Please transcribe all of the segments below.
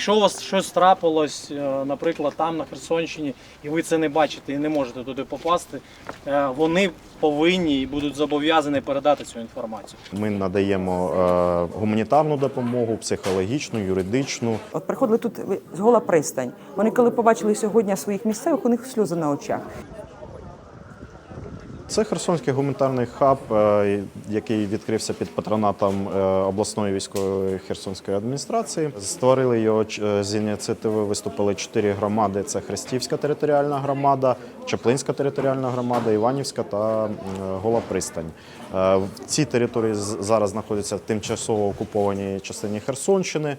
Якщо у вас щось трапилось, е, наприклад, там на Херсонщині, і ви це не бачите і не можете туди попасти, е, вони повинні і будуть зобов'язані передати цю інформацію. Ми надаємо е, гуманітарну допомогу, психологічну, юридичну. От приходили тут з гола пристань. Вони коли побачили сьогодні своїх місцевих, у них сльози на очах. Це Херсонський гуманітарний хаб, е, який відкрився під патронатом е, обласної військової Херсонської адміністрації. Створили його з ініціативи. Виступили чотири громади: це Хрестівська територіальна громада, Чаплинська територіальна громада, Іванівська та Гола Пристань. Е, В цій території зараз знаходяться в тимчасово окупованій частині Херсонщини, е,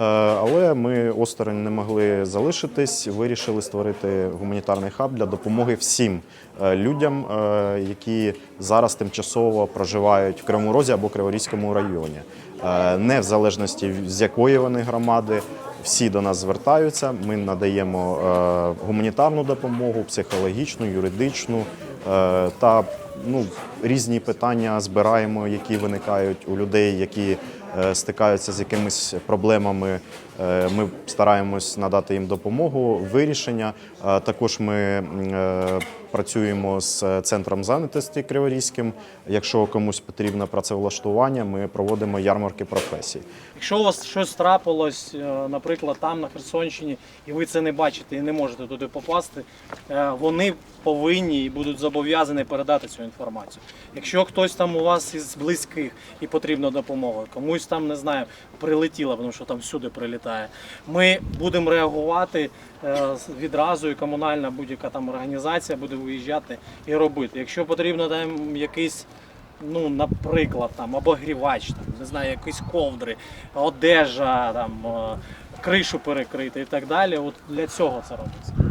але ми осторонь не могли залишитись. Вирішили створити гуманітарний хаб для допомоги всім е, людям, е, які зараз тимчасово проживають в Кривому Розі або Криворізькому районі. Е, Не в залежності з якої вони громади. Всі до нас звертаються. Ми надаємо е, гуманітарну допомогу, психологічну, юридичну е, та ну, різні питання збираємо, які виникають у людей, які е, стикаються з якимись проблемами. Е, Ми стараємось надати їм допомогу, вирішення. Е, Також ми працюємо з центром зайнятості Криворізьким. Якщо комусь потрібно працевлаштування, ми проводимо ярмарки професій. Якщо у вас щось трапилось, наприклад, там на Херсонщині, і ви це не бачите і не можете туди попасти, вони повинні і будуть зобов'язані передати цю інформацію. Якщо хтось там у вас із близьких і потрібна допомога, комусь там не знаю, прилетіло, тому що там всюди прилітає. Ми будемо реагувати е, відразу, і комунальна будь-яка там організація буде виїжджати і робити. Якщо потрібно там якийсь ну, наприклад, там обогрівач, там, не знаю, якісь ковдри, одежа, там, е, кришу перекрити і так далі. От для цього це робиться.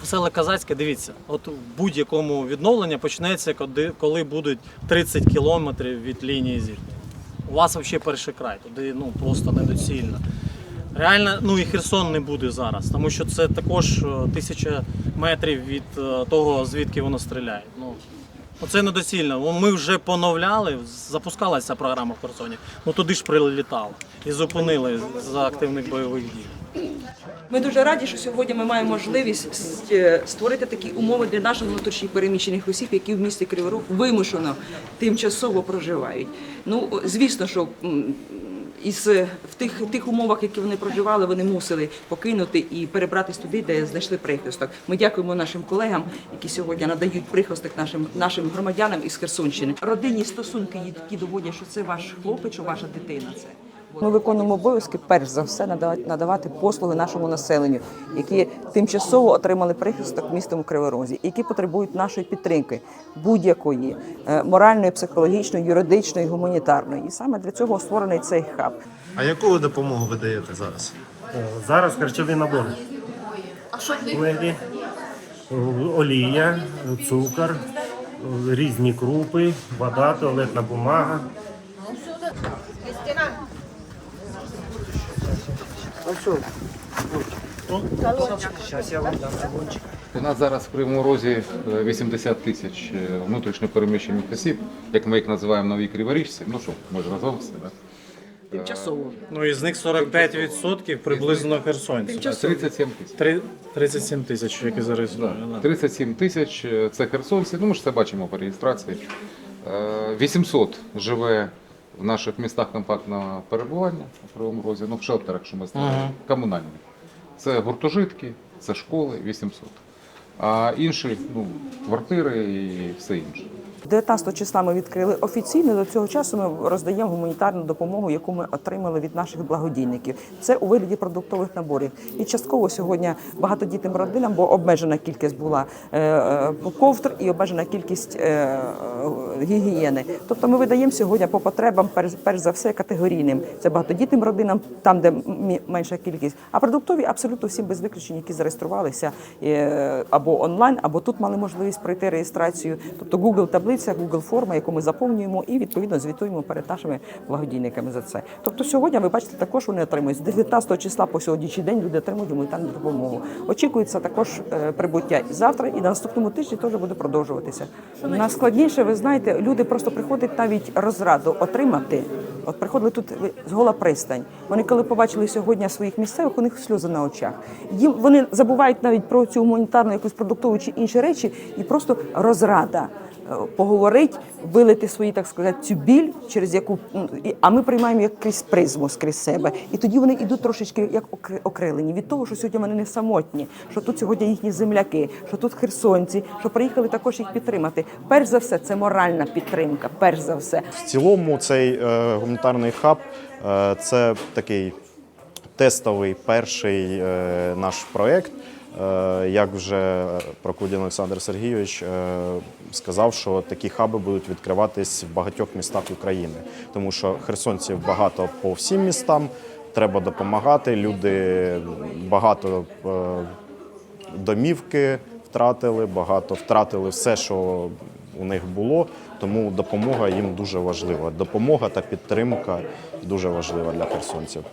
Веселе Казацьке, дивіться, от в будь-якому відновлення почнеться, коли, коли будуть 30 кілометрів від лінії зіткнення. У вас взагалі перший край, туди ну, просто недоцільно. Реально, ну і Херсон не буде зараз, тому що це також е, тисяча метрів від е, того, звідки воно стріляє. Ну, Оце недоцільно. Ми вже поновляли, запускалася програма в Херсоні, ну туди ж прилітало і зупинили за активних бойових дій. Ми дуже раді, що сьогодні ми маємо можливість е, створити такі умови для наших внутрішніх переміщених осіб, які в місті Кривий Рог вимушено тимчасово проживають. Ну, звісно, що із е, в тих, тих умовах, які вони проживали, вони мусили покинути і перебратись туди, де знайшли прихисток. Ми дякуємо нашим колегам, які сьогодні надають прихисток нашим нашим громадянам із Херсонщини. Родинні стосунки, які доводять, що це ваш хлопець, що ваша дитина. Це ми виконуємо обов'язки, перш за все, надавати, послуги нашому населенню, які тимчасово отримали прихисток містом Кривий Розі, які потребують нашої підтримки будь-якої е, моральної, психологічної, юридичної, гуманітарної. І саме для цього створений цей хаб. А яку ви допомогу ви даєте зараз? Е, Зараз харчові набори. Леді, олія, цукор, різні крупи, вода, туалетна бумага. У нас зараз в Кривому Розі е, 80 тисяч е, внутрішньо переміщених осіб, як ми їх називаємо нові криворіжці. Ну що, може назвався, да? Тимчасово. Ну із них 45% приблизно херсонців. 37 тисяч. Три- 37 тисяч, які зареєстровані. Да. да. 37 тисяч е, це херсонці, ну ми ж це бачимо по реєстрації. Е, 800 живе в наших містах компактного перебування у Кривому Розі, ну в шелтерах, що ми знаємо, Ага. комунальні. Це гуртожитки, це школи 800. А інші ну, квартири і все інше. 19 числа ми відкрили офіційно. До цього часу ми роздаємо гуманітарну допомогу, яку ми отримали від наших благодійників. Це у вигляді продуктових наборів. І частково сьогодні багатодітним родинам, бо обмежена кількість була е, е, і обмежена кількість е, гігієни. Тобто ми видаємо сьогодні по потребам, перш, за все, категорійним. Це багатодітним родинам, там, де менша кількість, а продуктові абсолютно всім без виключень, які зареєструвалися або онлайн, або тут мали можливість пройти реєстрацію. Тобто Google таблиця Google форма, яку ми заповнюємо і відповідно звітуємо перед нашими благодійниками за це. Тобто сьогодні ви бачите, також вони отримують з 19 числа по сьогоднішній день. Люди отримують гуманітарну допомогу. Очікується також е, прибуття і завтра, і на наступному тижні теж буде продовжуватися. Найскладніше, ви знаєте, люди просто приходять навіть розраду отримати. От приходили тут з гола пристань. Вони коли побачили сьогодні своїх місцевих, у них сльози на очах. Їм вони забувають навіть про цю гуманітарну якусь продуктову чи інші речі, і просто розрада. е, Поговорить, вилити свої, так сказати, цю біль, через яку і- а ми приймаємо як крізь призму скрізь себе. І тоді вони йдуть трошечки як окрилені від того, що сьогодні вони не самотні, що тут сьогодні їхні земляки, що тут херсонці, що приїхали також їх підтримати. Перш за все, це моральна підтримка. Перш за все, В цілому цей е, гуманітарний хаб е, це такий тестовий перший е, наш проєкт. Е, як вже Прокудін Олександр Сергійович сказав, що такі хаби будуть відкриватись в багатьох містах України, тому що херсонців багато по всім містам. Треба допомагати. Люди багато домівки втратили, багато втратили все, що у них було. Тому допомога їм дуже важлива. Допомога та підтримка дуже важлива для херсонців.